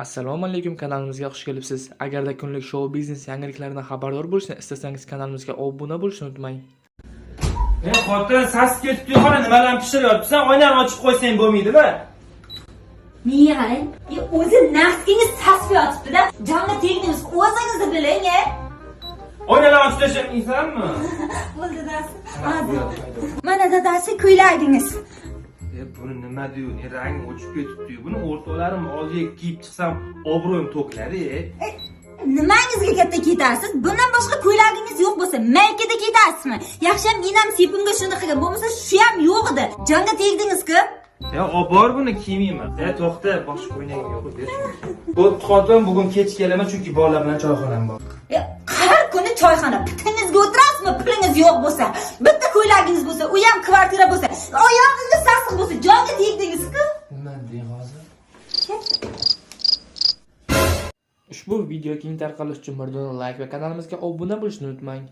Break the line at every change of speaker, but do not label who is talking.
Assalomu alaykum kanalimizga xush kelibsiz. Agarda kunlik shou biznes yangiliklaridan xabardor bo'lishni istasangiz kanalimizga obuna bo'lishni unutmang.
E xotin sas ketib xona nimalarni pishiryapsan oynani ochib qo'ysang bo'lmaydimi
Niye qarang? Ya o'zi nafsingiz tasbih yotibdi-da. Jonga tegdingiz, o'zingizni biling, e.
oynalarni ochib tashlamaysanmi
Bo'ldi dadasi. Mana dadasi kuylardingiz.
E buni nima deyu e rangi o'chib ketibdi buni o'rtoqlarim oldiga kiyib chiqsam obro'yim to'kiladi e
Nimangizga katta ketasiz? Bundan boshqa kuylardingiz yo'q bo'lsa, maykada ketasizmi? Yaxshiyam inam sepimga shuni qilgan, bo'lmasa shu ham yo'q edi. Jonga tegdingiz-ku.
Ya obor buni kiymayman. Ya to'xta, boshqa o'ynagim yo'q. ber shuni. Bo'pti xotin, bugun kech kelaman chunki bolalar bilan choyxonam bor.
Ya, har kuni choyxona putingizga o'tirasizmi? Pulingiz yo'q bo'lsa, bitta ko'ylagingiz bo'lsa, u ham kvartira bo'lsa, sassiq tegdingiz-ku.
Nima deying hozir?
Ushbu video keng tarqalishi uchun bir like va kanalimizga obuna bo'lishni unutmang.